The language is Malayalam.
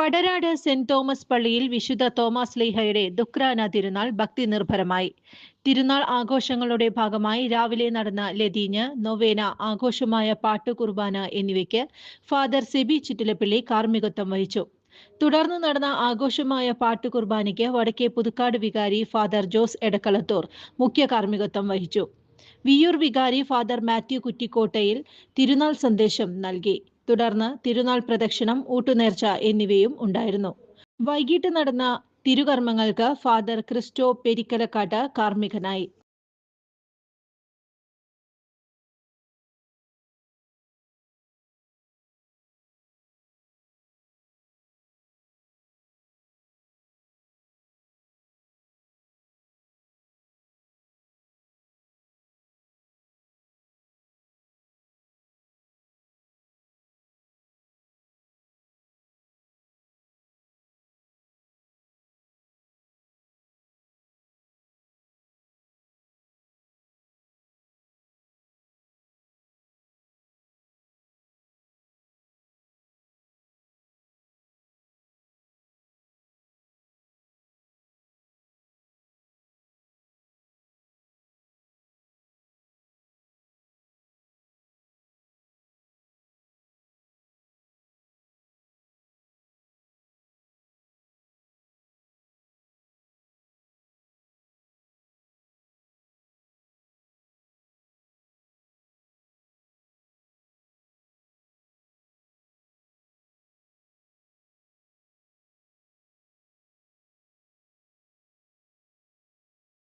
പടരാട് സെന്റ് തോമസ് പള്ളിയിൽ വിശുദ്ധ തോമസ് ലീഹയുടെ ദുക്രാന തിരുനാൾ ഭക്തി നിർഭരമായി തിരുനാൾ ആഘോഷങ്ങളുടെ ഭാഗമായി രാവിലെ നടന്ന ലതീഞ്ഞ് നൊവേന ആഘോഷമായ പാട്ട് കുർബാന എന്നിവയ്ക്ക് ഫാദർ സെബി ചിറ്റിലപ്പിള്ളി കാർമ്മികത്വം വഹിച്ചു. തുടർന്ന് നടന്ന ആഘോഷമായ പാട്ട് കുർബാനയ്ക്ക് വടക്കേ പുതുക്കാട് വികാരി ഫാദർ ജോസ് എടക്കളത്തൂർ മുഖ്യ കാർമ്മികത്വം വഹിച്ചു. വിയൂർ വികാരി ഫാദർ മാത്യു കുറ്റിക്കോട്ടയിൽ തിരുനാൾ സന്ദേശം നൽകി. തുടർന്ന് തിരുനാൾ പ്രദക്ഷിണം ഊട്ടുനേർച്ച എന്നിവയും ഉണ്ടായിരുന്നു. വൈകിട്ട് നടന്ന തിരുകർമ്മങ്ങൾക്ക് ഫാദർ ക്രിസ്റ്റോ പെരിക്കലക്കാട്ട് കാർമ്മികനായി.